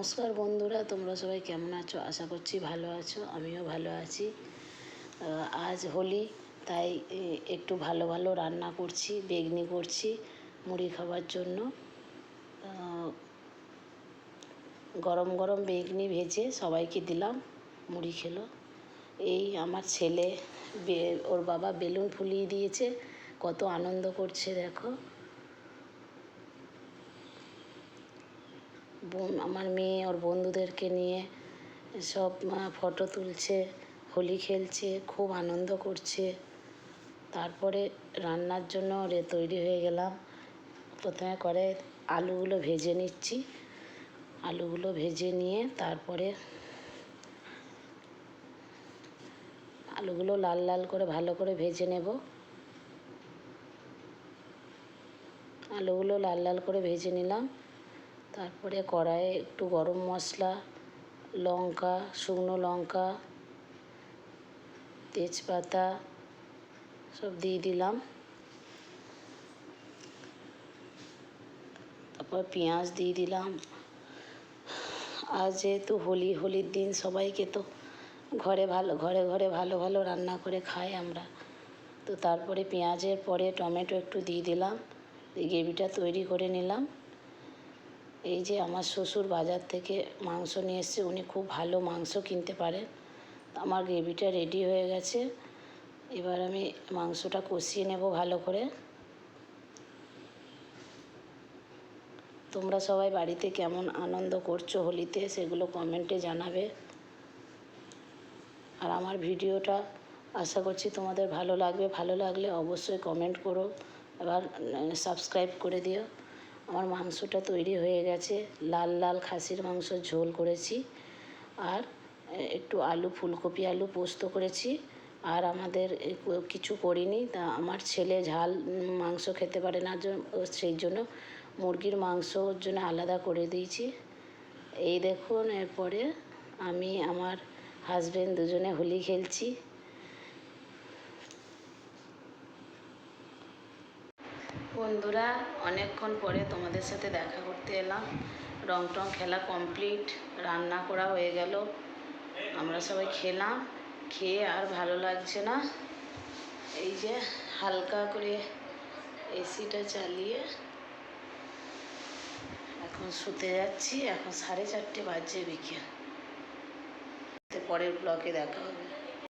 নমস্কার বন্ধুরা, তোমরা সবাই কেমন আছো? আশা করছি ভালো আছো, আমিও ভালো আছি। আজ হোলি, তাই একটু ভালো ভালো রান্না করছি, বেগনি করছি মুড়ি খাবার জন্য। গরম গরম বেগনি ভেজে সবাইকে দিলাম, মুড়ি খেলো। এই আমার ছেলে ওর বাবা বেলুন ফুলিয়ে দিয়েছে, কত আনন্দ করছে, দেখো। বোন, আমার মেয়ে ওর বন্ধুদেরকে নিয়ে সব ফটো তুলছে, হোলি খেলছে, খুব আনন্দ করছে। তারপরে রান্নার জন্য রে তৈরি হয়ে গেলাম। প্রথমে করে আলুগুলো ভেজে নিচ্ছি। আলুগুলো ভেজে নিয়ে তারপরে আলুগুলো লাল লাল করে ভালো করে ভেজে নেব। আলুগুলো লাল লাল করে ভেজে নিলাম। তারপরে কড়াইয়ে একটু গরম মশলা, লঙ্কা, শুকনো লঙ্কা, তেজপাতা সব দিয়ে দিলাম। তারপর পেঁয়াজ দিয়ে দিলাম। আর যেহেতু হোলি, হোলির দিন সবাইকে তো ঘরে ভালো, ঘরে ঘরে ভালো ভালো রান্না করে খাই আমরা। তো তারপরে পেঁয়াজের পরে টমেটো একটু দিয়ে দিলাম। গ্রেভিটা তৈরি করে নিলাম। এই যে আমার শ্বশুর বাজার থেকে মাংস নিয়ে এসছে, উনি খুব ভালো মাংস কিনতে পারেন। আমার গ্রেভিটা রেডি হয়ে গেছে। এবার আমি মাংসটা কষিয়ে নেব ভালো করে। তোমরা সবাই বাড়িতে কেমন আনন্দ করছ হোলিতে, সেগুলো কমেন্টে জানাবে। আর আমার ভিডিওটা আশা করছি তোমাদের ভালো লাগবে। ভালো লাগলে অবশ্যই কমেন্ট করো। এবার সাবস্ক্রাইব করে দিও। আমার মাংসটা তৈরি হয়ে গেছে। লাল লাল খাসির মাংস ঝোল করেছি। আর একটু আলু, ফুলকপি আলু পোস্ত করেছি। আর আমাদের কিছু করিনি। তা আমার ছেলে ঝাল মাংস খেতে পারে না সেই জন্য মুরগির মাংস ওর জন্য আলাদা করে দিয়েছি। এই দেখুন, এরপরে আমি আমার হাজবেন্ড দুজনে হোলি খেলছি। বন্ধুরা, অনেকক্ষণ পরে তোমাদের সাথে দেখা করতে এলাম। রং টং খেলা কমপ্লিট রান্না করা হয়ে গেল। আমরা সবাই খেলাম, খেয়ে আর ভালো লাগছে না। এই যে হালকা করে এসিটা চালিয়ে এখন শুতে যাচ্ছি। এখন সাড়ে চারটে বাজে বিকেল। পরের ব্লকে দেখা হবে।